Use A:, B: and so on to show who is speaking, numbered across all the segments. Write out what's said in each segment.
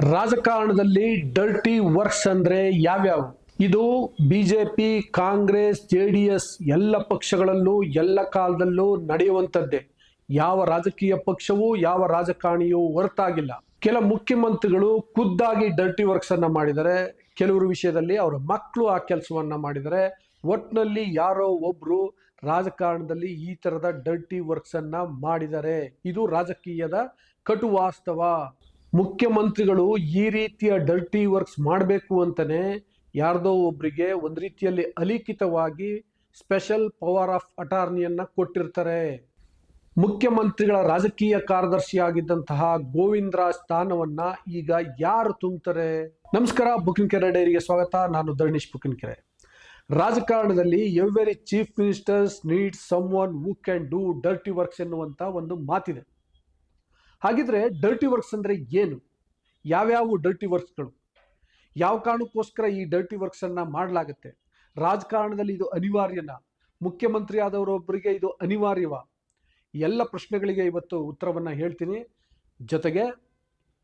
A: ರಾಜಕಾರಣದಲ್ಲಿ dirty works ಅಂದ್ರೆ ಯಾವ್ಯಾವು? ಇದು BJP, Congress, J D S ಎಲ್ಲ ಪಕ್ಷಗಳಲ್ಲೂ ಎಲ್ಲ ಕಾಲದಲ್ಲೂ ನಡೆಯುವಂಥದ್ದೇ. ಯಾವ ರಾಜಕೀಯ ಪಕ್ಷವೂ ಯಾವ ರಾಜಕಾರಣಿಯೂ ಹೊರತಾಗಿಲ್ಲ. ಕೆಲ ಮುಖ್ಯಮಂತ್ರಿಗಳು ಖುದ್ದಾಗಿ ಡರ್ಟಿ ವರ್ಕ್ಸ್ ಅನ್ನ ಮಾಡಿದರೆ ಕೆಲವರು ವಿಷಯದಲ್ಲಿ ಅವರ ಮಕ್ಕಳು ಆ ಕೆಲಸವನ್ನ ಮಾಡಿದರೆ ಒಟ್ನಲ್ಲಿ ಯಾರೋ ಒಬ್ರು ರಾಜಕಾರಣದಲ್ಲಿ ಈ ತರದ ಡರ್ಟಿ ವರ್ಕ್ಸ್ ಅನ್ನ ಮಾಡಿದರೆ ಇದು ರಾಜಕೀಯದ ಕಟು ವಾಸ್ತವ ಮುಖ್ಯಮಂತ್ರಿಗಳು ಈ ರೀತಿಯ ಡರ್ಟಿ ವರ್ಕ್ಸ್ ಮಾಡಬೇಕು ಅಂತಲೇ ಯಾರ್ದೋ ಒಬ್ಬರಿಗೆ ಒಂದು ರೀತಿಯಲ್ಲಿ ಅಲಿಖಿತವಾಗಿ ಸ್ಪೆಷಲ್ ಪವರ್ ಆಫ್ ಅಟಾರ್ನಿಯನ್ನ ಕೊಟ್ಟಿರ್ತಾರೆ. ಮುಖ್ಯಮಂತ್ರಿಗಳ ರಾಜಕೀಯ ಕಾರ್ಯದರ್ಶಿಯಾಗಿದ್ದಂತಹ ಗೋವಿಂದರಾಜ್ ಸ್ಥಾನವನ್ನ ಈಗ ಯಾರು ತುಂಬುತ್ತಾರೆ ನಮಸ್ಕಾರ ಬುಕಿನ್ ಕೆರೆ ಡೈರಿಗೆ ಸ್ವಾಗತ. ನಾನು ಧರ್ಣೀಶ್ ಬುಕಿನ್ ಕೆರೆ ರಾಜಕಾರಣದಲ್ಲಿ every chief ministers need someone who can do dirty works ಎನ್ನುವಂಥ ಒಂದು ಮಾತಿದೆ. ಹಾಗಿದ್ರೆ ಡರ್ಟಿ ವರ್ಕ್ಸ್ ಅಂದ್ರೆ ಏನು? ಯಾವ್ಯಾವ ಡರ್ಟಿ ವರ್ಕ್ಸ್ಗಳು ಯಾವ ಕಾರಣಕ್ಕೋಸ್ಕರ ಈ ಡರ್ಟಿ ವರ್ಕ್ಸ್ ಅನ್ನ ಮಾಡಲಾಗುತ್ತೆ? ರಾಜಕಾರಣದಲ್ಲಿ ಇದು ಅನಿವಾರ್ಯನ? ಮುಖ್ಯಮಂತ್ರಿ ಆದವರೊಬ್ಬರಿಗೆ ಇದು ಅನಿವಾರ್ಯವ? ಎಲ್ಲ ಪ್ರಶ್ನೆಗಳಿಗೆ ಇವತ್ತು ಉತ್ತರವನ್ನು ಹೇಳ್ತೀನಿ. ಜೊತೆಗೆ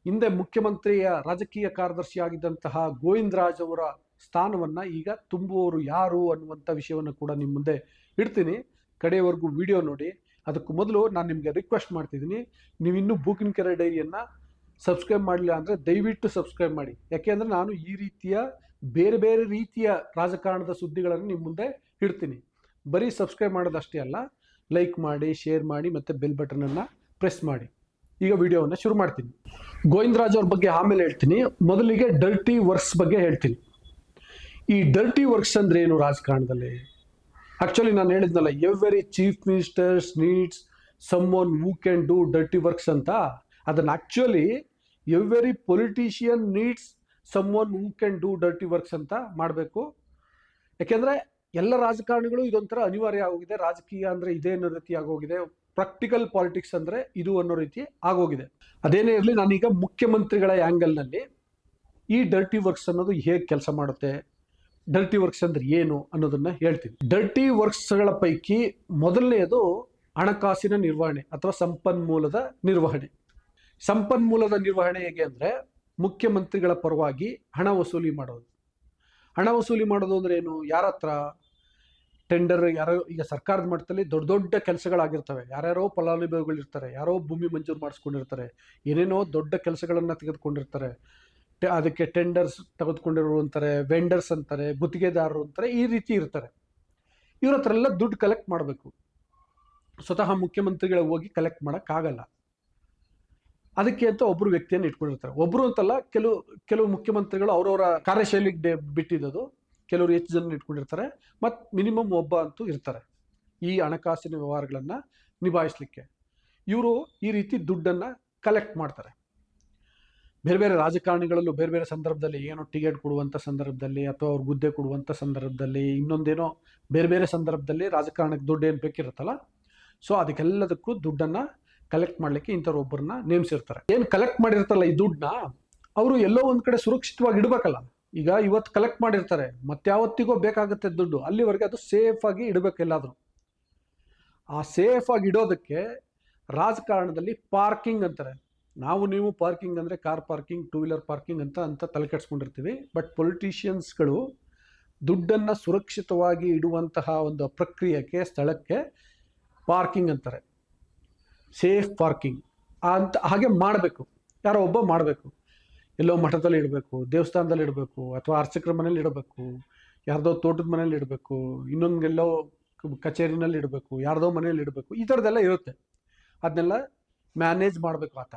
A: ಹಿಂದೆ ಮುಖ್ಯಮಂತ್ರಿಯ ರಾಜಕೀಯ ಕಾರ್ಯದರ್ಶಿಯಾಗಿದ್ದಂತಹ ಗೋವಿಂದರಾಜ್ ಅವರ ಸ್ಥಾನವನ್ನ ಈಗ ತುಂಬುವವರು ಯಾರು ಅನ್ನುವಂಥ ವಿಷಯವನ್ನು ಕೂಡ ನಿಮ್ಮ ಮುಂದೆ ಇಡ್ತೀನಿ. ಕಡೆಯವರೆಗೂ ವಿಡಿಯೋ ನೋಡಿ. ಅದಕ್ಕೂ ಮೊದಲು ನಾನು ನಿಮಗೆ ರಿಕ್ವೆಸ್ಟ್ ಮಾಡ್ತಿದ್ದೀನಿ, ನೀವು ಇನ್ನೂ ಬೂಕಿನ ಕೆರೆ ಡೈರಿಯನ್ನು ಸಬ್ಸ್ಕ್ರೈಬ್ ಮಾಡಲಿಲ್ಲ ಅಂದರೆ ದಯವಿಟ್ಟು ಸಬ್ಸ್ಕ್ರೈಬ್ ಮಾಡಿ. ಯಾಕೆಂದರೆ ನಾನು ಈ ರೀತಿಯ ಬೇರೆ ಬೇರೆ ರೀತಿಯ ರಾಜಕಾರಣದ ಸುದ್ದಿಗಳನ್ನು ನಿಮ್ಮ ಮುಂದೆ ಇಡ್ತೀನಿ. ಬರೀ ಸಬ್ಸ್ಕ್ರೈಬ್ ಮಾಡೋದಷ್ಟೇ ಅಲ್ಲ ಲೈಕ್ ಮಾಡಿ ಶೇರ್ ಮಾಡಿ ಮತ್ತು ಬೆಲ್ ಬಟನನ್ನು ಪ್ರೆಸ್ ಮಾಡಿ. ಈಗ ವಿಡಿಯೋವನ್ನು ಶುರು ಮಾಡ್ತೀನಿ. ಗೋವಿಂದರಾಜ್ ಅವ್ರ ಬಗ್ಗೆ ಆಮೇಲೆ ಹೇಳ್ತೀನಿ. ಮೊದಲಿಗೆ ಡರ್ಟಿ ವರ್ಕ್ಸ್ ಬಗ್ಗೆ ಹೇಳ್ತೀನಿ. ಈ ಡರ್ಟಿ ವರ್ಕ್ಸ್ ಅಂದ್ರೆ ಏನು ರಾಜಕಾರಣದಲ್ಲಿ? ಆಕ್ಚುಲಿ ನಾನು ಹೇಳಿದ್ನಲ್ಲ every chief ministers needs someone who can do dirty works ಅಂತ. ಅದನ್ನ actually every politician needs someone who can do dirty works ಅಂತ ಮಾಡಬೇಕು. ಯಾಕೆಂದ್ರೆ ಎಲ್ಲ ರಾಜಕಾರಣಿಗಳು ಇದೊಂಥರ ಅನಿವಾರ್ಯ ಆಗೋಗಿದೆ. ರಾಜಕೀಯ ಅಂದರೆ ಇದೇ ಅನ್ನೋ ರೀತಿ ಆಗೋಗಿದೆ. ಪ್ರಾಕ್ಟಿಕಲ್ ಪಾಲಿಟಿಕ್ಸ್ ಅಂದರೆ ಇದು ಅನ್ನೋ ರೀತಿ ಆಗೋಗಿದೆ. ಅದೇನೇ ಇರಲಿ, ನಾನೀಗ ಮುಖ್ಯಮಂತ್ರಿಗಳ ಆ್ಯಂಗಲ್ನಲ್ಲಿ ಈ ಡರ್ಟಿ ವರ್ಕ್ಸ್ ಅನ್ನೋದು ಹೇಗೆ ಕೆಲಸ ಮಾಡುತ್ತೆ? ಡರ್ಟಿ ವರ್ಕ್ಸ್ ಅಂದ್ರೆ ಏನು ಅನ್ನೋದನ್ನ ಹೇಳ್ತೀನಿ ಡರ್ಟಿ ವರ್ಕ್ಸ್ಗಳ ಪೈಕಿ ಮೊದಲನೆಯದು ಹಣಕಾಸಿನ ನಿರ್ವಹಣೆ ಅಥವಾ ಸಂಪನ್ಮೂಲದ ನಿರ್ವಹಣೆ. ಸಂಪನ್ಮೂಲದ ನಿರ್ವಹಣೆ ಹೇಗೆ ಅಂದರೆ ಮುಖ್ಯಮಂತ್ರಿಗಳ ಪರವಾಗಿ ಹಣ ವಸೂಲಿ ಮಾಡೋದು. ಹಣ ವಸೂಲಿ ಮಾಡೋದು ಅಂದ್ರೆ ಏನು? ಯಾರ ಹತ್ರ? ಟೆಂಡರ್ ಯಾರೋ, ಈಗ ಸರ್ಕಾರದ ಮಟ್ಟದಲ್ಲಿ ದೊಡ್ಡ ದೊಡ್ಡ ಕೆಲಸಗಳಾಗಿರ್ತವೆ. ಯಾರ್ಯಾರೋ ಫಲಾನುಭವಿಗಳಿರ್ತಾರೆ, ಯಾರೋ ಭೂಮಿ ಮಂಜೂರು ಮಾಡಿಸ್ಕೊಂಡಿರ್ತಾರೆ, ಏನೇನೋ ದೊಡ್ಡ ಕೆಲಸಗಳನ್ನು ತೆಗೆದುಕೊಂಡಿರ್ತಾರೆ. ಅದಕ್ಕೆ ಟೆಂಡರ್ಸ್ ತೆಗೆದುಕೊಂಡಿರೋರು ಅಂತಾರೆ ವೆಂಡರ್ಸ್ ಅಂತಾರೆ, ಗುತ್ತಿಗೆದಾರರು ಅಂತಾರೆ, ಈ ರೀತಿ ಇರ್ತಾರೆ. ಇವ್ರ ಹತ್ರ ಎಲ್ಲ ದುಡ್ಡು ಕಲೆಕ್ಟ್ ಮಾಡಬೇಕು. ಸ್ವತಃ ಮುಖ್ಯಮಂತ್ರಿಗಳ ಹೋಗಿ ಕಲೆಕ್ಟ್ ಮಾಡೋಕ್ಕಾಗಲ್ಲ ಅದಕ್ಕೆ ಅಂತ ಒಬ್ರು ವ್ಯಕ್ತಿಯನ್ನು ಇಟ್ಕೊಂಡಿರ್ತಾರೆ. ಒಬ್ಬರು ಅಂತಲ್ಲ ಕೆಲವು ಕೆಲವು ಮುಖ್ಯಮಂತ್ರಿಗಳು ಅವರವರ ಕಾರ್ಯಶೈಲಿಗೆ ಬಿಟ್ಟಿದ್ದು ಬಿಟ್ಟಿದ್ದದು. ಕೆಲವರು ಹೆಚ್ಚು ಜನ ಇಟ್ಕೊಂಡಿರ್ತಾರೆ. ಮತ್ತು ಮಿನಿಮಮ್ ಒಬ್ಬ ಅಂತೂ ಇರ್ತಾರೆ. ಈ ಹಣಕಾಸಿನ ವ್ಯವಹಾರಗಳನ್ನು ನಿಭಾಯಿಸಲಿಕ್ಕೆ. ಇವರು ಈ ರೀತಿ ದುಡ್ಡನ್ನು ಕಲೆಕ್ಟ್ ಮಾಡ್ತಾರೆ. ಬೇರೆ ಬೇರೆ ರಾಜಕಾರಣಿಗಳಲ್ಲೂ ಬೇರೆ ಬೇರೆ ಸಂದರ್ಭದಲ್ಲಿ ಏನೋ ಟಿಕೆಟ್ ಕೊಡುವಂಥ ಸಂದರ್ಭದಲ್ಲಿ ಅಥವಾ ಅವ್ರ ಗುದ್ದೆ ಕೊಡುವಂಥ ಸಂದರ್ಭದಲ್ಲಿ ಇನ್ನೊಂದೇನೋ ಬೇರೆ ಬೇರೆ ಸಂದರ್ಭದಲ್ಲಿ ರಾಜಕಾರಣಕ್ಕೆ ದುಡ್ಡು ಏನು ಬೇಕಿರುತ್ತಲ್ಲ? ಸೊ ಅದಕ್ಕೆಲ್ಲದಕ್ಕೂ ದುಡ್ಡನ್ನು ಕಲೆಕ್ಟ್ ಮಾಡಲಿಕ್ಕೆ ಇಂಥವ್ರು ಒಬ್ಬರನ್ನ ನೇಮಿಸಿರ್ತಾರೆ. ಏನು ಕಲೆಕ್ಟ್ ಮಾಡಿರ್ತಾರಲ್ಲ ಈ ದುಡ್ಡನ್ನ? ಅವರು ಎಲ್ಲೋ ಒಂದು ಕಡೆ ಸುರಕ್ಷಿತವಾಗಿ ಇಡಬೇಕಲ್ಲ. ಈಗ ಇವತ್ತು ಕಲೆಕ್ಟ್ ಮಾಡಿರ್ತಾರೆ ಮತ್ತಾವತ್ತಿಗೋ ಬೇಕಾಗುತ್ತೆ ದುಡ್ಡು, ಅಲ್ಲಿವರೆಗೆ ಅದು ಸೇಫಾಗಿ ಇಡಬೇಕು ಎಲ್ಲಾದರೂ. ಆ ಸೇಫಾಗಿ ಇಡೋದಕ್ಕೆ ರಾಜಕಾರಣದಲ್ಲಿ ಪಾರ್ಕಿಂಗ್ ಅಂತಾರೆ. ನಾವು ನೀವು ಪಾರ್ಕಿಂಗ್ ಅಂದರೆ car parking two wheeler parking ಅಂತ ಅಂತ ತಲೆ ಕೆಡ್ಸ್ಕೊಂಡಿರ್ತೀವಿ. ಬಟ್ ಪೊಲಿಟಿಷಿಯನ್ಸ್ಗಳು ದುಡ್ಡನ್ನು ಸುರಕ್ಷಿತವಾಗಿ ಇಡುವಂತಹ ಒಂದು ಪ್ರಕ್ರಿಯೆಗೆ, ಸ್ಥಳಕ್ಕೆ ಪಾರ್ಕಿಂಗ್ ಅಂತಾರೆ. ಸೇಫ್ ಪಾರ್ಕಿಂಗ್ ಅಂತ ಹಾಗೆ ಮಾಡಬೇಕು. ಯಾರೋ ಒಬ್ಬ ಮಾಡಬೇಕು. ಎಲ್ಲೋ ಮಠದಲ್ಲಿ ಇಡಬೇಕು, ದೇವಸ್ಥಾನದಲ್ಲಿ ಇಡಬೇಕು, ಅಥವಾ ಅರ್ಚಕರ ಮನೇಲಿ ಇಡಬೇಕು, ಯಾರ್ದೋ ತೋಟದ ಮನೇಲಿ ಇಡಬೇಕು, ಇನ್ನೊಂದೆಲ್ಲೋ ಕಚೇರಿನಲ್ಲಿ ಇಡಬೇಕು, ಯಾರ್ದೋ ಮನೇಲಿ ಇಡಬೇಕು, ಈ ಥರದ್ದೆಲ್ಲ ಇರುತ್ತೆ. ಅದನ್ನೆಲ್ಲ ಮ್ಯಾನೇಜ್ ಮಾಡಬೇಕು ಆತ.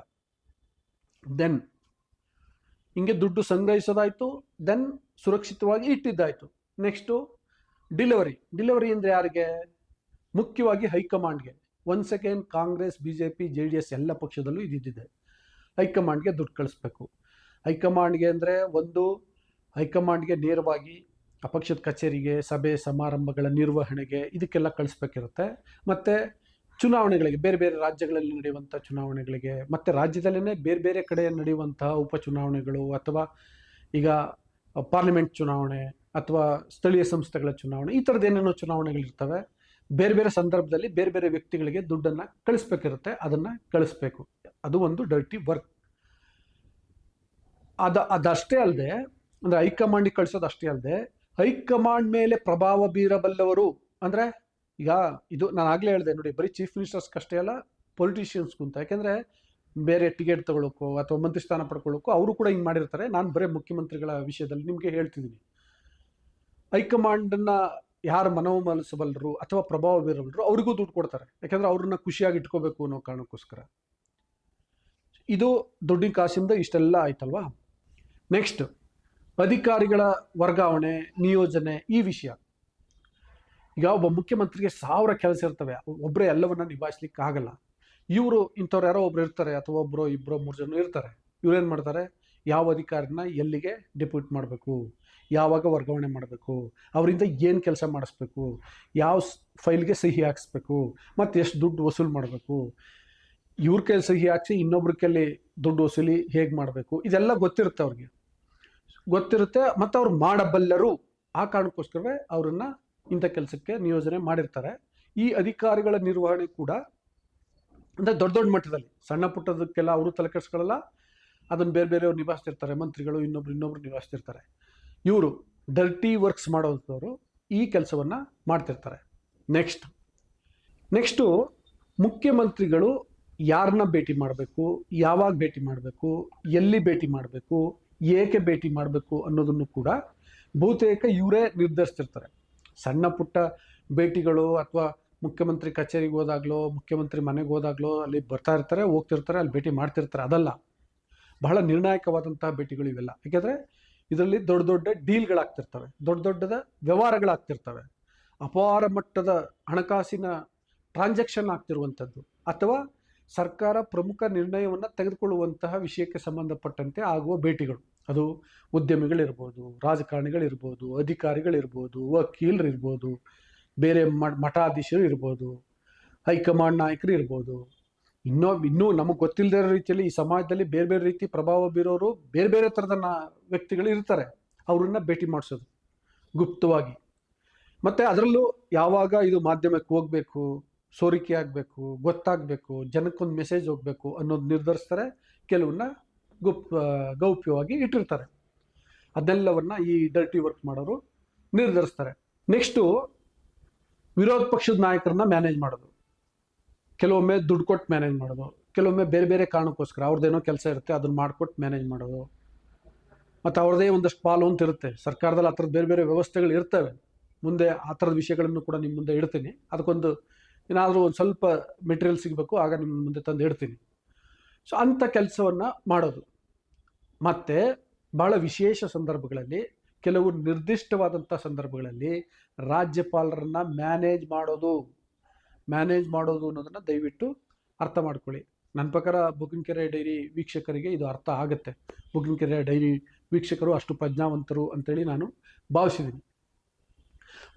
A: ದೆನ್ ಹಿಂಗೆ ದುಡ್ಡು ಸಂಗ್ರಹಿಸೋದಾಯಿತು ದೆನ್ ಸುರಕ್ಷಿತವಾಗಿ ಇಟ್ಟಿದ್ದಾಯಿತು. ನೆಕ್ಸ್ಟು ಡಿಲಿವರಿ ಡಿಲಿವರಿ ಅಂದರೆ ಯಾರಿಗೆ? ಮುಖ್ಯವಾಗಿ ಹೈಕಮಾಂಡ್ಗೆ. ಒಂದು second Congress B J P J D S ಎಲ್ಲ ಪಕ್ಷದಲ್ಲೂ ಇದ್ದಿದ್ದಿದೆ. ಹೈಕಮಾಂಡ್ಗೆ ದುಡ್ಡು ಕಳಿಸ್ಬೇಕು. ಹೈಕಮಾಂಡ್ಗೆ ಅಂದರೆ ಒಂದು, ಹೈಕಮಾಂಡ್ಗೆ ನೇರವಾಗಿ ಅಪಕ್ಷದ ಪಕ್ಷದ ಕಚೇರಿಗೆ, ಸಭೆ ಸಮಾರಂಭಗಳ ನಿರ್ವಹಣೆಗೆ ಇದಕ್ಕೆಲ್ಲ ಕಳಿಸ್ಬೇಕಿರುತ್ತೆ. ಮತ್ತು ಚುನಾವಣೆಗಳಿಗೆ, ಬೇರೆ ಬೇರೆ ರಾಜ್ಯಗಳಲ್ಲಿ ನಡೆಯುವಂಥ ಚುನಾವಣೆಗಳಿಗೆ, ಮತ್ತು ರಾಜ್ಯದಲ್ಲೇ ಬೇರೆ ಬೇರೆ ಕಡೆ ನಡೆಯುವಂತಹ ಉಪಚುನಾವಣೆಗಳು ಅಥವಾ ಈಗ ಪಾರ್ಲಿಮೆಂಟ್ ಚುನಾವಣೆ ಅಥವಾ ಸ್ಥಳೀಯ ಸಂಸ್ಥೆಗಳ ಚುನಾವಣೆ, ಈ ಥರದ್ದು ಏನೇನೋ ಚುನಾವಣೆಗಳಿರ್ತವೆ. ಬೇರೆ ಬೇರೆ ಸಂದರ್ಭದಲ್ಲಿ ಬೇರೆ ಬೇರೆ ವ್ಯಕ್ತಿಗಳಿಗೆ ದುಡ್ಡನ್ನು ಕಳಿಸ್ಬೇಕಿರುತ್ತೆ, ಅದನ್ನು ಕಳಿಸ್ಬೇಕು. ಅದು ಒಂದು ಡರ್ಟಿ ವರ್ಕ್ ಅದ, ಅದಷ್ಟೇ ಅಲ್ಲದೆ ಅಂದರೆ ಹೈಕಮಾಂಡಿಗೆ ಕಳಿಸೋದು ಅಷ್ಟೇ ಅಲ್ಲದೆ ಹೈಕಮಾಂಡ್ ಮೇಲೆ ಪ್ರಭಾವ ಬೀರಬಲ್ಲವರು ಅಂದ್ರೆ ಈಗ ಇದು ನಾನು ಆಗಲೇ ಹೇಳಿದೆ, ನೋಡಿ, ಬರೀ ಚೀಫ್ ಮಿನಿಸ್ಟರ್ಸ್ಗಷ್ಟೇ ಅಲ್ಲ ಪೊಲಿಟಿಷಿಯನ್ಸ್ಗೂ ಅಂತ. ಯಾಕೆಂದ್ರೆ ಬೇರೆ ಟಿಕೆಟ್ ತಗೊಳ್ಳೋಕ್ಕೋ ಅಥವಾ ಮಂತ್ರಿ ಸ್ಥಾನ ಪಡ್ಕೊಳ್ಳೋಕ್ಕೋ ಅವರು ಕೂಡ ಹಿಂಗೆ ಮಾಡಿರ್ತಾರೆ. ನಾನು ಬರೀ ಮುಖ್ಯಮಂತ್ರಿಗಳ ವಿಷಯದಲ್ಲಿ ನಿಮಗೆ ಹೇಳ್ತಿದ್ದೀನಿ. ಹೈಕಮಾಂಡನ್ನು ಯಾರು ಮನವೊಲಿಸಬಲ್ಲರು ಅಥವಾ ಪ್ರಭಾವ ಬೀರಬಲ್ಲರು ಅವ್ರಿಗೂ ದುಡ್ಡು ಕೊಡ್ತಾರೆ. ಯಾಕೆಂದ್ರೆ ಅವ್ರನ್ನ ಖುಷಿಯಾಗಿ ಇಟ್ಕೋಬೇಕು ಅನ್ನೋ ಕಾರಣಕ್ಕೋಸ್ಕರ. ಇದು ದುಡ್ಡಿನ ಕಾಸಿಂದ ಇಷ್ಟೆಲ್ಲ ಆಯ್ತಲ್ವಾ? ನೆಕ್ಸ್ಟ್ ಅಧಿಕಾರಿಗಳ ವರ್ಗಾವಣೆ, ನಿಯೋಜನೆ ಈ ವಿಷಯ. ಈಗ ಒಬ್ಬ ಮುಖ್ಯಮಂತ್ರಿಗೆ ಸಾವಿರ ಕೆಲಸ ಇರ್ತವೆ ಒಬ್ಬರೇ ಎಲ್ಲವನ್ನ ನಿಭಾಯಿಸ್ಲಿಕ್ಕೆ ಆಗಲ್ಲ. ಇವರು ಇಂಥವ್ರು ಯಾರೋ ಒಬ್ರು ಇರ್ತಾರೆ ಅಥವಾ ಒಬ್ಬರು ಇಬ್ಬರು ಮೂರು ಜನ ಇರ್ತಾರೆ. ಇವ್ರೇನು ಮಾಡ್ತಾರೆ? ಯಾವ ಅಧಿಕಾರಿನ ಎಲ್ಲಿಗೆ ಡೆಪ್ಯೂಟ್ ಮಾಡಬೇಕು? ಯಾವಾಗ ವರ್ಗಾವಣೆ ಮಾಡಬೇಕು? ಅವರಿಂದ ಏನು ಕೆಲಸ ಮಾಡಿಸ್ಬೇಕು? ಯಾವ ಫೈಲ್ಗೆ ಸಹಿ ಹಾಕಿಸ್ಬೇಕು? ಮತ್ತು ಎಷ್ಟು ದುಡ್ಡು ವಸೂಲು ಮಾಡಬೇಕು? ಇವ್ರ ಕೈಲಿ ಸಹಿ ಹಾಕಿಸಿ ಇನ್ನೊಬ್ರ ಕೈಲಿ ದುಡ್ಡು ವಸೂಲಿ ಹೇಗೆ ಮಾಡಬೇಕು? ಇದೆಲ್ಲ ಗೊತ್ತಿರುತ್ತೆ ಅವ್ರಿಗೆ. ಗೊತ್ತಿರುತ್ತೆ ಮತ್ತು ಅವ್ರು ಮಾಡಬಲ್ಲರು ಆ ಕಾರಣಕ್ಕೋಸ್ಕರವೇ ಅವರನ್ನ ಇಂಥ ಕೆಲಸಕ್ಕೆ ನಿಯೋಜನೆ ಮಾಡಿರ್ತಾರೆ. ಈ ಅಧಿಕಾರಿಗಳ ನಿರ್ವಹಣೆ ಕೂಡ ಅಂದರೆ ದೊಡ್ಡ ದೊಡ್ಡ ಮಟ್ಟದಲ್ಲಿ. ಸಣ್ಣ ಪುಟ್ಟದಕ್ಕೆಲ್ಲ ಅವರು ತಲೆ ಕೆಡಿಸ್ಕೊಳ್ಳಲ್ಲ ಅದನ್ನು ಬೇರೆ ಬೇರೆಯವ್ರು ನಿಭಾಯಿಸ್ತಿರ್ತಾರೆ, ಮಂತ್ರಿಗಳು ಇನ್ನೊಬ್ರು ಇನ್ನೊಬ್ರು ನಿಭಾಯಿಸ್ತಿರ್ತಾರೆ. ಇವರು ಡರ್ಟಿ ವರ್ಕ್ಸ್ ಮಾಡೋದವರು ಈ ಕೆಲಸವನ್ನು ಮಾಡ್ತಿರ್ತಾರೆ. ನೆಕ್ಸ್ಟ್ ನೆಕ್ಸ್ಟು ಮುಖ್ಯಮಂತ್ರಿಗಳು ಯಾರನ್ನ ಭೇಟಿ ಮಾಡಬೇಕು, ಯಾವಾಗ ಭೇಟಿ ಮಾಡಬೇಕು, ಎಲ್ಲಿ ಭೇಟಿ ಮಾಡಬೇಕು, ಏಕೆ ಭೇಟಿ ಮಾಡಬೇಕು ಅನ್ನೋದನ್ನು ಕೂಡ ಬಹುತೇಕ ಇವರೇ ನಿರ್ಧರಿಸ್ತಿರ್ತಾರೆ. ಸಣ್ಣ ಪುಟ್ಟ ಭೇಟಿಗಳು ಅಥವಾ ಮುಖ್ಯಮಂತ್ರಿ ಕಚೇರಿಗೆ ಹೋದಾಗ್ಲೋ, ಮುಖ್ಯಮಂತ್ರಿ ಮನೆಗೆ ಹೋದಾಗ್ಲೋ, ಅಲ್ಲಿ ಬರ್ತಾ ಇರ್ತಾರೆ, ಹೋಗ್ತಿರ್ತಾರೆ, ಅಲ್ಲಿ ಭೇಟಿ ಮಾಡ್ತಿರ್ತಾರೆ. ಅದಲ್ಲ. ಬಹಳ ನಿರ್ಣಾಯಕವಾದಂತಹ ಭೇಟಿಗಳು ಇವೆಲ್ಲ. ಯಾಕೆಂದರೆ ಇದರಲ್ಲಿ ದೊಡ್ಡ ದೊಡ್ಡ ಡೀಲ್ಗಳಾಗ್ತಿರ್ತವೆ. ದೊಡ್ಡ ದೊಡ್ಡದ ವ್ಯವಹಾರಗಳಾಗ್ತಿರ್ತವೆ. ಅಪಾರ ಮಟ್ಟದ ಹಣಕಾಸಿನ ಟ್ರಾನ್ಸಾಕ್ಷನ್ ಆಗ್ತಿರುವಂಥದ್ದು ಅಥವಾ ಸರ್ಕಾರ ಪ್ರಮುಖ ನಿರ್ಣಯವನ್ನು ತೆಗೆದುಕೊಳ್ಳುವಂತಹ ವಿಷಯಕ್ಕೆ ಸಂಬಂಧಪಟ್ಟಂತೆ ಆಗುವ ಭೇಟಿಗಳು. ಅದು ಉದ್ಯಮಿಗಳಿರ್ಬೋದು, ರಾಜಕಾರಣಿಗಳಿರ್ಬೋದು, ಅಧಿಕಾರಿಗಳಿರ್ಬೋದು, ವಕೀಲರಿರ್ಬೋದು, ಬೇರೆ ಮ- ಮಠಾಧೀಶರು ಇರ್ಬೋದು ಹೈಕಮಾಂಡ್ ನಾಯಕರು ಇರ್ಬೋದು ಇನ್ನೂ ಇನ್ನೂ ನಮಗೆ ಗೊತ್ತಿಲ್ಲದೇ ಇರೋ ರೀತಿಯಲ್ಲಿ ಈ ಸಮಾಜದಲ್ಲಿ ಬೇರೆ ಬೇರೆ ರೀತಿ ಪ್ರಭಾವ ಬೀರೋರು ಬೇರೆ ಬೇರೆ ಥರದ ನಾ ವ್ಯಕ್ತಿಗಳು ಇರ್ತಾರೆ ಅವ್ರನ್ನ ಭೇಟಿ ಮಾಡಿಸೋದು ಗುಪ್ತವಾಗಿ. ಮತ್ತು ಅದರಲ್ಲೂ ಯಾವಾಗ ಇದು ಮಾಧ್ಯಮಕ್ಕೆ ಹೋಗಬೇಕು, ಸೋರಿಕೆ ಆಗಬೇಕು, ಗೊತ್ತಾಗಬೇಕು, ಜನಕ್ಕೊಂದು ಮೆಸೇಜ್ ಹೋಗಬೇಕು ಅನ್ನೋದು ನಿರ್ಧರಿಸ್ತಾರೆ. ಕೆಲವನ್ನ ಗುಪ್ ಗೌಪ್ಯವಾಗಿ ಇಟ್ಟಿರ್ತಾರೆ. ಅದೆಲ್ಲವನ್ನ ಈ ಡರ್ಟಿ ವರ್ಕ್ ಮಾಡೋರು ನಿರ್ಧರಿಸ್ತಾರೆ. ನೆಕ್ಸ್ಟು ವಿರೋಧ ಪಕ್ಷದ ನಾಯಕರನ್ನ ಮ್ಯಾನೇಜ್ ಮಾಡೋದು. ಕೆಲವೊಮ್ಮೆ ದುಡ್ಡು ಕೊಟ್ಟು ಮ್ಯಾನೇಜ್ ಮಾಡೋದು. ಕೆಲವೊಮ್ಮೆ ಬೇರೆ ಬೇರೆ ಕಾರಣಕ್ಕೋಸ್ಕರ ಅವ್ರದ್ದೇನೋ ಕೆಲಸ ಇರುತ್ತೆ, ಅದನ್ನ ಮಾಡಿಕೊಟ್ಟು ಮ್ಯಾನೇಜ್ ಮಾಡೋದು. ಮತ್ತು ಅವ್ರದ್ದೇ ಒಂದಷ್ಟು ಪಾಲು ಅಂತ ಇರುತ್ತೆ. ಸರ್ಕಾರದಲ್ಲಿ ಆ ಥರದ್ದು ಬೇರೆ ಬೇರೆ ವ್ಯವಸ್ಥೆಗಳು ಇರ್ತವೆ. ಮುಂದೆ ಆ ಥರದ ವಿಷಯಗಳನ್ನು ಕೂಡ ನಿಮ್ಮ ಮುಂದೆ ಇಡ್ತೀನಿ. ಅದಕ್ಕೊಂದು ಏನಾದರೂ ಒಂದು ಸ್ವಲ್ಪ ಮೆಟೀರಿಯಲ್ ಸಿಗಬೇಕು, ಆಗ ನಿಮ್ಮ ಮುಂದೆ ತಂದು ಇಡ್ತೀನಿ. ಸೊ ಅಂಥ ಕೆಲಸವನ್ನು ಮಾಡೋದು. ಮತ್ತು ಭಾಳ ವಿಶೇಷ ಸಂದರ್ಭಗಳಲ್ಲಿ, ಕೆಲವು ನಿರ್ದಿಷ್ಟವಾದಂಥ ಸಂದರ್ಭಗಳಲ್ಲಿ ರಾಜ್ಯಪಾಲರನ್ನು ಮ್ಯಾನೇಜ್ ಮಾಡೋದು. ಮ್ಯಾನೇಜ್ ಮಾಡೋದು ಅನ್ನೋದನ್ನು ದಯವಿಟ್ಟು ಅರ್ಥ ಮಾಡ್ಕೊಳ್ಳಿ. ನನ್ನ ಪ್ರಕಾರ ಬುಕಿಂಕೆರೆ ಡೈರಿ ವೀಕ್ಷಕರಿಗೆ ಇದು ಅರ್ಥ ಆಗುತ್ತೆ. ಬುಕಿಂಕೆರೆ ಡೈರಿ ವೀಕ್ಷಕರು ಅಷ್ಟು ಪ್ರಜ್ಞಾವಂತರು ಅಂತೇಳಿ ನಾನು ಭಾವಿಸಿದ್ದೀನಿ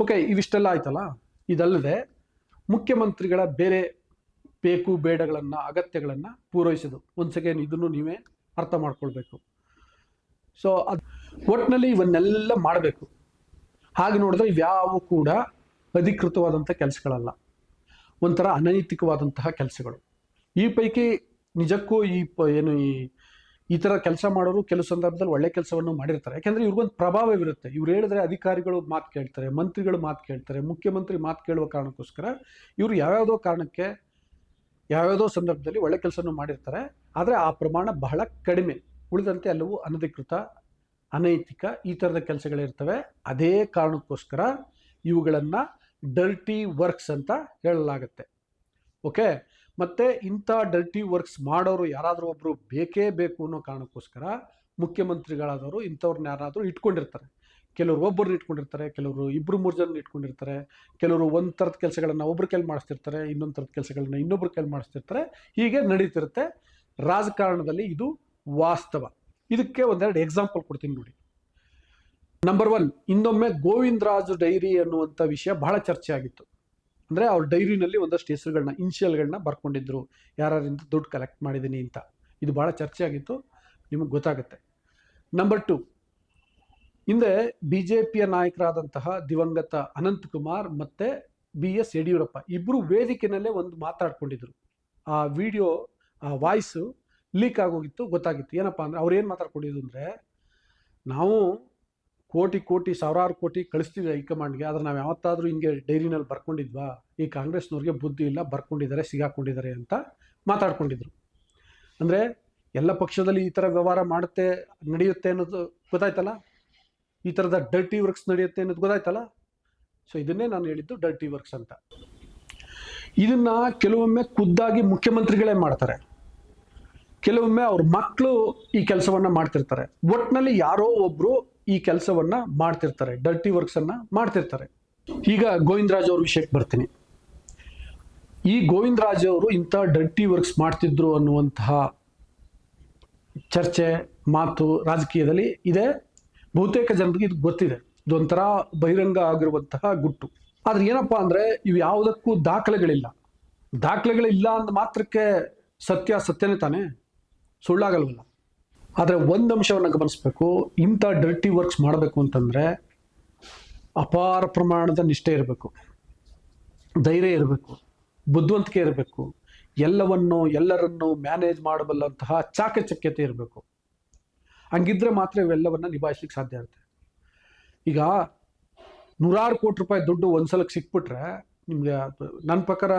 A: ಓಕೆ, ಇವಿಷ್ಟೆಲ್ಲ ಆಯ್ತಲ್ಲ? ಇದಲ್ಲದೆ ಮುಖ್ಯಮಂತ್ರಿಗಳ ಬೇರೆ ಬೇಕು ಬೇಡಗಳನ್ನು, ಅಗತ್ಯಗಳನ್ನು ಪೂರೈಸೋದು. ಒಂದು ಸೆಕೆಂಡ್ ಇದನ್ನು ನೀವೇ ಅರ್ಥ ಮಾಡ್ಕೊಳ್ಬೇಕು. ಸೊ ಅದು ಒಟ್ಟಿನಲ್ಲಿ ಇವನ್ನೆಲ್ಲ ಮಾಡಬೇಕು. ಹಾಗೆ ನೋಡಿದ್ರೆ ಇವ್ಯಾವು ಕೂಡ ಅಧಿಕೃತವಾದಂಥ ಕೆಲಸಗಳಲ್ಲ. ಒಂಥರ ಅನೈತಿಕವಾದಂತಹ ಕೆಲಸಗಳು. ಈ ಪೈಕಿ ನಿಜಕ್ಕೂ ಈ ಪ, ಏನು ಈ ಈ ಥರ ಕೆಲಸ ಮಾಡೋರು ಕೆಲವು ಸಂದರ್ಭದಲ್ಲಿ ಒಳ್ಳೆ ಕೆಲಸವನ್ನು ಮಾಡಿರ್ತಾರೆ. ಯಾಕೆಂದರೆ ಇವ್ರಿಗೊಂದು ಪ್ರಭಾವವಿರುತ್ತೆ ಇವ್ರು ಹೇಳಿದ್ರೆ ಅಧಿಕಾರಿಗಳು ಮಾತು ಕೇಳ್ತಾರೆ, ಮಂತ್ರಿಗಳು ಮಾತು ಕೇಳ್ತಾರೆ, ಮುಖ್ಯಮಂತ್ರಿ ಮಾತು ಕೇಳುವ ಕಾರಣಕ್ಕೋಸ್ಕರ ಇವರು ಯಾವ್ಯಾವುದೋ ಕಾರಣಕ್ಕೆ ಯಾವ್ಯಾವುದೋ ಸಂದರ್ಭದಲ್ಲಿ ಒಳ್ಳೆ ಕೆಲಸವನ್ನು ಮಾಡಿರ್ತಾರೆ. ಆದರೆ ಆ ಪ್ರಮಾಣ ಬಹಳ ಕಡಿಮೆ. ಉಳಿದಂತೆ ಎಲ್ಲವೂ ಅನಧಿಕೃತ, ಅನೈತಿಕ ಈ ಥರದ ಕೆಲಸಗಳಿರ್ತವೆ. ಅದೇ ಕಾರಣಕ್ಕೋಸ್ಕರ ಇವುಗಳನ್ನು ಡರ್ಟಿ ವರ್ಕ್ಸ್ ಅಂತ ಹೇಳಲಾಗುತ್ತೆ. ಓಕೆ? ಮತ್ತು ಇಂಥ ಡರ್ಟಿ ವರ್ಕ್ಸ್ ಮಾಡೋರು ಯಾರಾದರೂ ಒಬ್ಬರು ಬೇಕೇ ಬೇಕು ಅನ್ನೋ ಕಾರಣಕ್ಕೋಸ್ಕರ ಮುಖ್ಯಮಂತ್ರಿಗಳಾದವರು ಇಂಥವ್ರನ್ನ ಯಾರಾದರೂ ಇಟ್ಕೊಂಡಿರ್ತಾರೆ. ಕೆಲವರು ಒಬ್ಬರನ್ನ ಇಟ್ಕೊಂಡಿರ್ತಾರೆ, ಕೆಲವರು ಇಬ್ಬರು ಮೂರು ಜನ ಇಟ್ಕೊಂಡಿರ್ತಾರೆ, ಕೆಲವರು ಒಂದು ಥರದ ಕೆಲಸಗಳನ್ನು ಒಬ್ಬರು ಕೈಲಿ ಮಾಡಿಸ್ತಿರ್ತಾರೆ, ಇನ್ನೊಂದು ಥರದ ಕೆಲಸಗಳನ್ನ ಇನ್ನೊಬ್ರ ಕೈಲಿ ಮಾಡಿಸ್ತಿರ್ತಾರೆ. ಹೀಗೆ ನಡೀತಿರುತ್ತೆ. ರಾಜಕಾರಣದಲ್ಲಿ ಇದು ವಾಸ್ತವ. ಇದಕ್ಕೆ ಒಂದೆರಡು ಎಕ್ಸಾಂಪಲ್ ಕೊಡ್ತೀನಿ ನೋಡಿ. ನಂಬರ್ ಒನ್ ಇನ್ನೊಮ್ಮೆ ಗೋವಿಂದರಾಜು ಡೈರಿ ಅನ್ನುವಂಥ ವಿಷಯ ಬಹಳ ಚರ್ಚೆ ಆಗಿತ್ತು. ಅಂದರೆ ಅವ್ರ ಡೈರಿನಲ್ಲಿ ಒಂದಷ್ಟು ಹೆಸರುಗಳನ್ನ ಇನ್ಷಿಯಲ್ಗಳನ್ನ ಬರ್ಕೊಂಡಿದ್ರು. ಯಾರ್ಯಾರಿಂದ ದುಡ್ಡು ಕಲೆಕ್ಟ್ ಮಾಡಿದ್ದೀನಿ ಅಂತ. ಇದು ಭಾಳ ಚರ್ಚೆ ಆಗಿತ್ತು. ನಿಮಗೆ ಗೊತ್ತಾಗುತ್ತೆ. ನಂಬರ್ ಟು ಹಿಂದೆ ಬಿ ಜೆ ಪಿಯ ನಾಯಕರಾದಂತಹ ದಿವಂಗತ ಅನಂತಕುಮಾರ್ ಮತ್ತೆ ಬಿ ಎಸ್ ಯಡಿಯೂರಪ್ಪ ಇಬ್ಬರು ವೇದಿಕೆನಲ್ಲೇ ಒಂದು ಮಾತಾಡ್ಕೊಂಡಿದ್ರು. ಆ ವಿಡಿಯೋ, ಆ ವಾಯ್ಸು ಲೀಕ್ ಆಗೋಗಿತ್ತು, ಗೊತ್ತಾಗಿತ್ತು. ಏನಪ್ಪ ಅಂದರೆ ಅವ್ರು ಏನು ಮಾತಾಡ್ಕೊಂಡಿದ್ರು ಅಂದರೆ, ನಾವು ಕೋಟಿ ಕೋಟಿ, ಸಾವಿರಾರು ಕೋಟಿ ಕಳಿಸ್ತೀವಿ ಹೈಕಮಾಂಡ್ಗೆ, ಆದ್ರೆ ನಾವು ಯಾವತ್ತಾದರೂ ಹಿಂಗೆ ಡೈರಿನಲ್ಲಿ ಬರ್ಕೊಂಡಿದ್ವಾ? ಈ ಕಾಂಗ್ರೆಸ್ನವ್ರಿಗೆ ಬುದ್ಧಿ ಇಲ್ಲ, ಬರ್ಕೊಂಡಿದ್ದಾರೆ, ಸಿಗಾಕೊಂಡಿದ್ದಾರೆ ಅಂತ ಮಾತಾಡ್ಕೊಂಡಿದ್ರು. ಅಂದರೆ ಎಲ್ಲ ಪಕ್ಷದಲ್ಲಿ ಈ ಥರ ವ್ಯವಹಾರ ಮಾಡುತ್ತೆ, ನಡೆಯುತ್ತೆ ಅನ್ನೋದು ಗೊತ್ತಾಯ್ತಲ್ಲ? ಈ ಥರದ ಡರ್ಟಿ ವರ್ಕ್ಸ್ ನಡೆಯುತ್ತೆ ಅನ್ನೋದು ಗೊತ್ತಾಯ್ತಲ್ಲ? ಸೊ ಇದನ್ನೇ ನಾನು ಹೇಳಿದ್ದು ಡರ್ಟಿ ವರ್ಕ್ಸ್ ಅಂತ. ಇದನ್ನ ಕೆಲವೊಮ್ಮೆ ಖುದ್ದಾಗಿ ಮುಖ್ಯಮಂತ್ರಿಗಳೇ ಮಾಡ್ತಾರೆ. ಕೆಲವೊಮ್ಮೆ ಅವ್ರ ಮಕ್ಕಳು ಈ ಕೆಲಸವನ್ನ ಮಾಡ್ತಿರ್ತಾರೆ. ಒಟ್ಟಿನಲ್ಲಿ ಯಾರೋ ಒಬ್ರು ಈ ಕೆಲಸವನ್ನ ಮಾಡ್ತಿರ್ತಾರೆ ಡರ್ಟಿ ವರ್ಕ್ಸ್ ಅನ್ನ ಮಾಡ್ತಿರ್ತಾರೆ. ಈಗ ಗೋವಿಂದರಾಜ್ ಅವ್ರ ವಿಷಯಕ್ಕೆ ಬರ್ತೀನಿ. ಈ ಗೋವಿಂದರಾಜ್ ಅವರು ಇಂಥ ಡರ್ಟಿ ವರ್ಕ್ಸ್ ಮಾಡ್ತಿದ್ರು ಅನ್ನುವಂತಹ ಚರ್ಚೆ, ಮಾತು ರಾಜಕೀಯದಲ್ಲಿ ಇದೆ. ಬಹುತೇಕ ಜನರಿಗೆ ಇದು ಗೊತ್ತಿದೆ. ಇದೊಂಥರ ಬಹಿರಂಗ ಆಗಿರುವಂತಹ ಗುಟ್ಟು. ಆದ್ರೆ ಏನಪ್ಪಾ ಅಂದ್ರೆ ಇವು ಯಾವುದಕ್ಕೂ ದಾಖಲೆಗಳಿಲ್ಲ. ದಾಖಲೆಗಳಿಲ್ಲ ಅಂದ ಮಾತ್ರಕ್ಕೆ ಸತ್ಯ ಸತ್ಯನೇ ತಾನೇ? ಸುಳ್ಳಾಗಲ್ವಲ್ಲ? ಆದರೆ ಒಂದು ಅಂಶವನ್ನು ಗಮನಿಸಬೇಕು. ಇಂಥ ಡರ್ಟಿ ವರ್ಕ್ಸ್ ಮಾಡಬೇಕು ಅಂತಂದರೆ ಅಪಾರ ಪ್ರಮಾಣದ ನಿಷ್ಠೆ ಇರಬೇಕು. ಧೈರ್ಯ ಇರಬೇಕು. ಬುದ್ಧಿವಂತಿಕೆ ಇರಬೇಕು. ಎಲ್ಲವನ್ನು, ಎಲ್ಲರನ್ನು ಮ್ಯಾನೇಜ್ ಮಾಡಬಲ್ಲಂತಹ ಚಾಕಚಕ್ಯತೆ ಇರಬೇಕು. ಹಂಗಿದ್ರೆ ಮಾತ್ರ ಇವೆಲ್ಲವನ್ನ ನಿಭಾಯಿಸ್ಲಿಕ್ಕೆ ಸಾಧ್ಯ ಆಗುತ್ತೆ ಈಗ ನೂರಾರು ಕೋಟಿ ರೂಪಾಯಿ ದುಡ್ಡು ಒಂದ್ಸಲಕ್ಕೆ ಸಿಕ್ಬಿಟ್ರೆ ನಿಮಗೆ ನನ್ನ ಪ್ರಕಾರ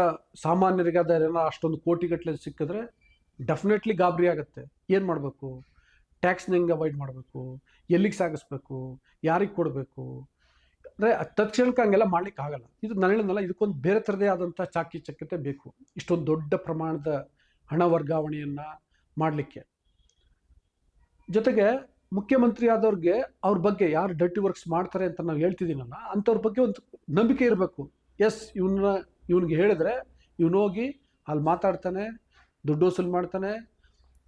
A: ಸಾಮಾನ್ಯರಿಗೆ ಅದೇನೋ ಅಷ್ಟೊಂದು ಕೋಟಿಗಟ್ಟಲೆ ಸಿಕ್ಕಿದ್ರೆ ಡೆಫಿನೆಟ್ಲಿ ಗಾಬರಿ ಆಗುತ್ತೆ. ಏನು ಮಾಡಬೇಕು? ಟ್ಯಾಕ್ಸ್ನ ಹೆಂಗೆ ಅವಾಯ್ಡ್ ಮಾಡಬೇಕು? ಎಲ್ಲಿಗೆ ಸಾಗಿಸ್ಬೇಕು? ಯಾರಿಗೆ ಕೊಡಬೇಕು? ಅಂದರೆ ತಕ್ಷಣಕ್ಕೆ ಹಂಗೆಲ್ಲ ಮಾಡ್ಲಿಕ್ಕೆ ಆಗಲ್ಲ. ಇದು ನಾನು ಹೇಳಿದ್ನಲ್ಲ ಇದಕ್ಕೊಂದು ಬೇರೆ ಥರದೇ ಆದಂಥ ಚಾಕಿ ಚಕ್ಕತೆ ಬೇಕು. ಇಷ್ಟೊಂದು ದೊಡ್ಡ ಪ್ರಮಾಣದ ಹಣ ವರ್ಗಾವಣೆಯನ್ನು ಮಾಡಲಿಕ್ಕೆ. ಜೊತೆಗೆ ಮುಖ್ಯಮಂತ್ರಿ ಆದವ್ರಿಗೆ ಅವ್ರ ಬಗ್ಗೆ ಯಾರು ಡರ್ಟಿ ವರ್ಕ್ಸ್ ಮಾಡ್ತಾರೆ ಅಂತ ನಾವು ಹೇಳ್ತಿದ್ದೀನಲ್ಲ, ಅಂಥವ್ರ ಬಗ್ಗೆ ಒಂದು ನಂಬಿಕೆ ಇರಬೇಕು. ಎಸ್ ಇವನ್ನ ಇವನಿಗೆ ಹೇಳಿದ್ರೆ ಹೋಗಿ ಅಲ್ಲಿ ಮಾತಾಡ್ತಾನೆ, ದುಡ್ಡು ವಸೂಲು ಮಾಡ್ತಾನೆ,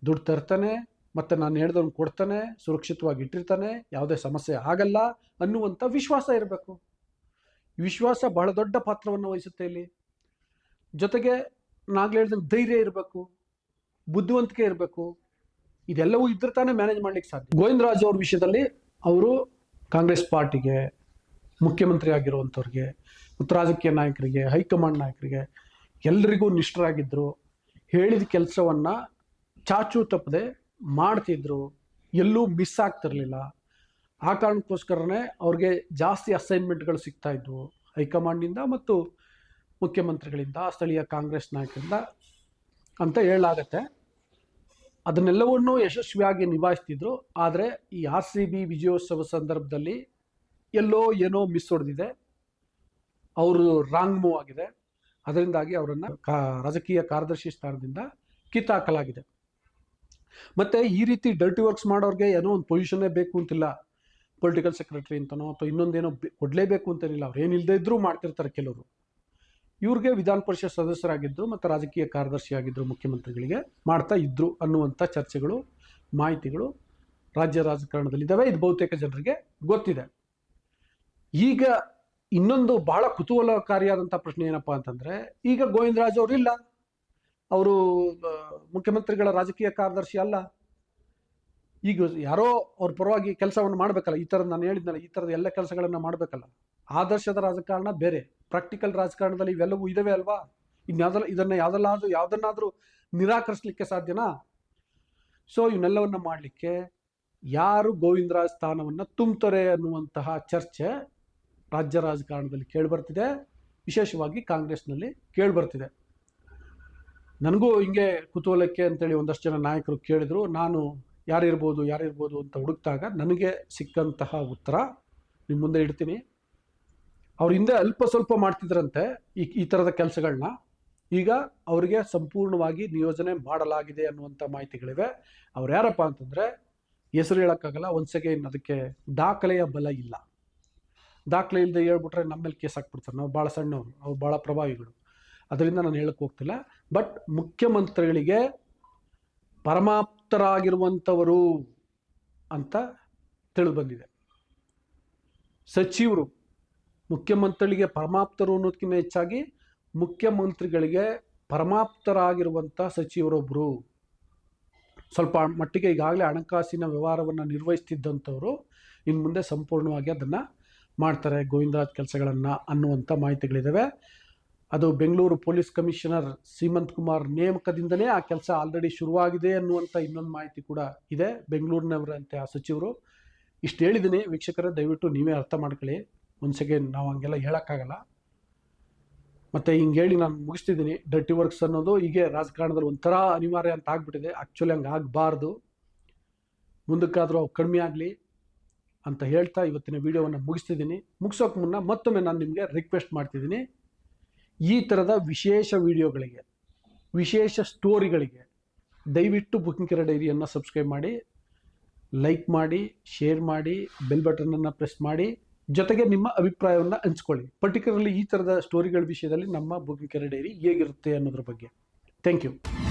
A: ದುಡ್ಡು ತರ್ತಾನೆ, ಮತ್ತು ನಾನು ಹೇಳ್ದವ್ನು ಕೊಡ್ತಾನೆ, ಸುರಕ್ಷಿತವಾಗಿ ಇಟ್ಟಿರ್ತಾನೆ, ಯಾವುದೇ ಸಮಸ್ಯೆ ಆಗಲ್ಲ ಅನ್ನುವಂಥ ವಿಶ್ವಾಸ ಇರಬೇಕು. ವಿಶ್ವಾಸ ಬಹಳ ದೊಡ್ಡ ಪಾತ್ರವನ್ನು ವಹಿಸುತ್ತೆ ಇಲ್ಲಿ. ಜೊತೆಗೆ ನಾಗ್ಲೇ ಧೈರ್ಯ ಇರಬೇಕು, ಬುದ್ಧಿವಂತಿಕೆ ಇರಬೇಕು ಇದೆಲ್ಲವೂ ಇದ್ರೆ ತಾನೇ ಮ್ಯಾನೇಜ್ ಮಾಡ್ಲಿಕ್ಕೆ ಸಾಧ್ಯ. ಗೋವಿಂದರಾಜ್ ಅವ್ರ ವಿಷಯದಲ್ಲಿ ಅವರು ಕಾಂಗ್ರೆಸ್ ಪಾರ್ಟಿಗೆ, ಮುಖ್ಯಮಂತ್ರಿ ಆಗಿರುವಂಥವ್ರಿಗೆ, ಮತ್ತು ರಾಜಕೀಯ ನಾಯಕರಿಗೆ, ಹೈಕಮಾಂಡ್ ನಾಯಕರಿಗೆ ಎಲ್ರಿಗೂ ನಿಷ್ಠರಾಗಿದ್ದರು ಹೇಳಿದ ಕೆಲಸವನ್ನು ಚಾಚು ತಪ್ಪದೆ ಮಾಡ್ತಿದ್ರು, ಎಲ್ಲೂ ಮಿಸ್ ಆಗ್ತಿರಲಿಲ್ಲ. ಆ ಕಾರಣಕ್ಕೋಸ್ಕರನೇ ಅವ್ರಿಗೆ ಜಾಸ್ತಿ ಅಸೈನ್ಮೆಂಟ್ಗಳು ಸಿಗ್ತಾ ಇದ್ವು. ಹೈಕಮಾಂಡಿಂದ ಮತ್ತು ಮುಖ್ಯಮಂತ್ರಿಗಳಿಂದ, ಸ್ಥಳೀಯ ಕಾಂಗ್ರೆಸ್ ನಾಯಕರಿಂದ ಅಂತ ಹೇಳಲಾಗತ್ತೆ. ಅದನ್ನೆಲ್ಲವನ್ನೂ ಯಶಸ್ವಿಯಾಗಿ ನಿಭಾಯಿಸ್ತಿದ್ರು. ಆದರೆ ಈ ಆರ್ ಸಿ ಬಿ ವಿಜಯೋತ್ಸವ ಸಂದರ್ಭದಲ್ಲಿ ಎಲ್ಲೋ ಏನೋ ಮಿಸ್ ಹೊಡೆದಿದೆ. ಅವರು ರಾಂಗ್ ಮೂವ್ ಆಗಿದೆ. ಅದರಿಂದಾಗಿ ಅವರನ್ನು ಕಾ, ರಾಜಕೀಯ ಕಾರ್ಯದರ್ಶಿ ಸ್ಥಾನದಿಂದ ಕಿತ್ತಾಕಲಾಗಿದೆ. ಮತ್ತೆ ಈ ರೀತಿ ಡರ್ಟಿ ವರ್ಕ್ಸ್ ಮಾಡೋರಿಗೆ ಏನೋ ಒಂದು ಪೊಸಿಷನ್ನೇ ಬೇಕು ಅಂತಿಲ್ಲ. ಪೊಲಿಟಿಕಲ್ ಸೆಕ್ರೆಟರಿ ಅಂತನೋ ಅಥವಾ ಇನ್ನೊಂದೇನೋ ಕೊಡಲೇಬೇಕು ಅಂತೇನಿಲ್ಲ. ಅವ್ರು ಏನಿಲ್ಲದೆ ಇದ್ದರೂ ಮಾಡ್ತಿರ್ತಾರೆ ಕೆಲವರು. ಇವ್ರಿಗೆ ವಿಧಾನ ಪರಿಷತ್ ಸದಸ್ಯರಾಗಿದ್ದರು ಮತ್ತು ರಾಜಕೀಯ ಕಾರ್ಯದರ್ಶಿಯಾಗಿದ್ದರು ಮುಖ್ಯಮಂತ್ರಿಗಳಿಗೆ ಮಾಡ್ತಾ ಇದ್ದರು ಅನ್ನುವಂಥ ಚರ್ಚೆಗಳು, ಮಾಹಿತಿಗಳು ರಾಜ್ಯ ರಾಜಕಾರಣದಲ್ಲಿದ್ದಾವೆ. ಇದು ಬಹುತೇಕ ಜನರಿಗೆ ಗೊತ್ತಿದೆ. ಈಗ ಇನ್ನೊಂದು ಬಹಳ ಕುತೂಹಲಕಾರಿಯಾದಂಥ ಪ್ರಶ್ನೆ ಏನಪ್ಪ ಅಂತಂದರೆ, ಈಗ ಗೋವಿಂದರಾಜ್ ಅವರು ಇಲ್ಲ. ಅವರು ಮುಖ್ಯಮಂತ್ರಿಗಳ ರಾಜಕೀಯ ಕಾರ್ಯದರ್ಶಿ ಅಲ್ಲ. ಈಗ ಯಾರೋ ಅವ್ರ ಪರವಾಗಿ ಕೆಲಸವನ್ನು ಮಾಡಬೇಕಲ್ಲ, ಈ ಥರದ್ದು ನಾನು ಹೇಳಿದ್ನಲ್ಲ, ಈ ಥರದ ಎಲ್ಲ ಕೆಲಸಗಳನ್ನು ಮಾಡಬೇಕಲ್ಲ. ಆದರ್ಶದ ರಾಜಕಾರಣ ಬೇರೆ. ಪ್ರಾಕ್ಟಿಕಲ್ ರಾಜಕಾರಣದಲ್ಲಿ ಇವೆಲ್ಲವೂ ಇದಾವೆ ಅಲ್ವಾ? ಇನ್ಯಾವುದಲ್ಲ ಇದನ್ನ ಯಾವ್ದಲ್ಲಾದ್ರೂ ಯಾವುದನ್ನಾದರೂ ನಿರಾಕರಿಸಲಿಕ್ಕೆ ಸಾಧ್ಯನಾ? ಸೊ ಇವನ್ನೆಲ್ಲವನ್ನ ಮಾಡಲಿಕ್ಕೆ ಯಾರು ಗೋವಿಂದರಾಜ್ ಸ್ಥಾನವನ್ನು ತುಂಬ್ತಾರೆ ಅನ್ನುವಂತಹ ಚರ್ಚೆ ರಾಜ್ಯ ರಾಜಕಾರಣದಲ್ಲಿ ಕೇಳಿಬರ್ತಿದೆ. ವಿಶೇಷವಾಗಿ ಕಾಂಗ್ರೆಸ್ನಲ್ಲಿ ಕೇಳಿಬರ್ತಿದೆ. ನನಗೂ ಹಿಂಗೆ ಕುತೂಹಲಕ್ಕೆ ಅಂತೇಳಿ ಒಂದಷ್ಟು ಜನ ನಾಯಕರು ಕೇಳಿದ್ರು. ನಾನು ಯಾರಿರ್ಬೋದು ಯಾರಿರ್ಬೋದು ಅಂತ ಹುಡುಕ್ತಾಗ ನನಗೆ ಸಿಕ್ಕಂತಹ ಉತ್ತರ ನಿಮ್ಮ ಮುಂದೆ ಇಡ್ತೀನಿ. ಅವ್ರ ಹಿಂದೆ ಅಲ್ಪ ಸ್ವಲ್ಪ ಮಾಡ್ತಿದ್ರಂತೆ ಈ ಈ ಥರದ ಕೆಲಸಗಳನ್ನ ಈಗ ಅವರಿಗೆ ಸಂಪೂರ್ಣವಾಗಿ ನಿಯೋಜನೆ ಮಾಡಲಾಗಿದೆ ಅನ್ನುವಂಥ ಮಾಹಿತಿಗಳಿವೆ. ಅವ್ರು ಯಾರಪ್ಪ ಅಂತಂದರೆ ಹೆಸರು ಹೇಳೋಕ್ಕಾಗಲ್ಲ, ಒಂದು ಏನು ಅದಕ್ಕೆ ದಾಖಲೆಯ ಬಲ ಇಲ್ಲ. ದಾಖಲೆ ಇಲ್ಲದೆ ಹೇಳ್ಬಿಟ್ರೆ ನಮ್ಮ ಮೇಲೆ ಕೇಸ್ ಹಾಕ್ಬಿಡ್ತಾರೆ ನಾವು ಭಾಳ ಸಣ್ಣವರು ಅವ್ರು ಭಾಳ ಪ್ರಭಾವಿಗಳು. ಅದರಿಂದ ನಾನು ಹೇಳಕ್ಕೆ ಹೋಗ್ತಿಲ್ಲ. ಬಟ್ ಮುಖ್ಯಮಂತ್ರಿಗಳಿಗೆ ಪರಮಾಪ್ತರಾಗಿರುವಂಥವರು ಅಂತ ತಿಳಿದು ಬಂದಿದೆ. ಸಚಿವರು ಮುಖ್ಯಮಂತ್ರಿಗಳಿಗೆ ಪರಮಾಪ್ತರು ಅನ್ನೋದಕ್ಕಿಂತ ಹೆಚ್ಚಾಗಿ ಮುಖ್ಯಮಂತ್ರಿಗಳಿಗೆ ಪರಮಾಪ್ತರಾಗಿರುವಂಥ ಸಚಿವರೊಬ್ಬರು ಸ್ವಲ್ಪ ಮಟ್ಟಿಗೆ ಈಗಾಗಲೇ ಹಣಕಾಸಿನ ವ್ಯವಹಾರವನ್ನು ನಿರ್ವಹಿಸ್ತಿದ್ದಂಥವರು ಇನ್ನು ಮುಂದೆ ಸಂಪೂರ್ಣವಾಗಿ ಅದನ್ನು ಮಾಡ್ತಾರೆ ಗೋವಿಂದರಾಜ್ ಕೆಲಸಗಳನ್ನು ಅನ್ನುವಂಥ ಮಾಹಿತಿಗಳಿದ್ದಾವೆ ಅದು ಬೆಂಗಳೂರು ಪೊಲೀಸ್ ಕಮಿಷನರ್ ಸೀಮಂತ್ ಕುಮಾರ್ ನೇಮಕದಿಂದಲೇ ಆ ಕೆಲಸ ಆಲ್ರೆಡಿ ಶುರುವಾಗಿದೆ ಅನ್ನುವಂಥ ಇನ್ನೊಂದು ಮಾಹಿತಿ ಕೂಡ ಇದೆ. ಬೆಂಗಳೂರಿನವರಂತೆ ಆ ಸಚಿವರು. ಇಷ್ಟು ಹೇಳಿದ್ದೀನಿ. ವೀಕ್ಷಕರೇ, ದಯವಿಟ್ಟು ನೀವೇ ಅರ್ಥ ಮಾಡ್ಕೊಳ್ಳಿ. ಒಂದು ಸೆಕೆಂಡ್ ನಾವು ಹಂಗೆಲ್ಲ ಹೇಳೋಕ್ಕಾಗಲ್ಲ. ಮತ್ತು ಹಿಂಗೆ ಹೇಳಿ ನಾನು ಮುಗಿಸ್ತಿದ್ದೀನಿ. ಡರ್ಟಿ ವರ್ಕ್ಸ್ ಅನ್ನೋದು ಹೀಗೆ ರಾಜಕಾರಣದಲ್ಲಿ ಒಂಥರ ಅನಿವಾರ್ಯ ಅಂತ ಆಗ್ಬಿಟ್ಟಿದೆ. ಆ್ಯಕ್ಚುಲಿ ಹಂಗೆ ಆಗಬಾರ್ದು. ಮುಂದಕ್ಕಾದರೂ ಕಡಿಮೆ ಆಗಲಿ ಅಂತ ಹೇಳ್ತಾ ಇವತ್ತಿನ ವಿಡಿಯೋವನ್ನು ಮುಗಿಸ್ತಿದ್ದೀನಿ. ಮುಗಿಸೋಕೆ ಮುನ್ನ ಮತ್ತೊಮ್ಮೆ ನಾನು ನಿಮಗೆ ರಿಕ್ವೆಸ್ಟ್ ಮಾಡ್ತಿದ್ದೀನಿ. ಈ ಥರದ ವಿಶೇಷ ವಿಡಿಯೋಗಳಿಗೆ, ವಿಶೇಷ ಸ್ಟೋರಿಗಳಿಗೆ ದಯವಿಟ್ಟು ಬುಕಿಂಗ್ ಕೆರ ಡೈರಿಯನ್ನು ಸಬ್ಸ್ಕ್ರೈಬ್ ಮಾಡಿ ಲೈಕ್ ಮಾಡಿ ಶೇರ್ ಮಾಡಿ ಬೆಲ್ ಬಟನನ್ನು ಪ್ರೆಸ್ ಮಾಡಿ. ಜೊತೆಗೆ ನಿಮ್ಮ ಅಭಿಪ್ರಾಯವನ್ನು ಹಂಚ್ಕೊಳ್ಳಿ. ಪರ್ಟಿಕ್ಯುಲರ್ಲಿ ಈ ಥರದ ಸ್ಟೋರಿಗಳ ವಿಷಯದಲ್ಲಿ ನಮ್ಮ ಬುಕ್ ಡೈರಿ ಹೇಗಿರುತ್ತೆ ಅನ್ನೋದ್ರ ಬಗ್ಗೆ. Thank you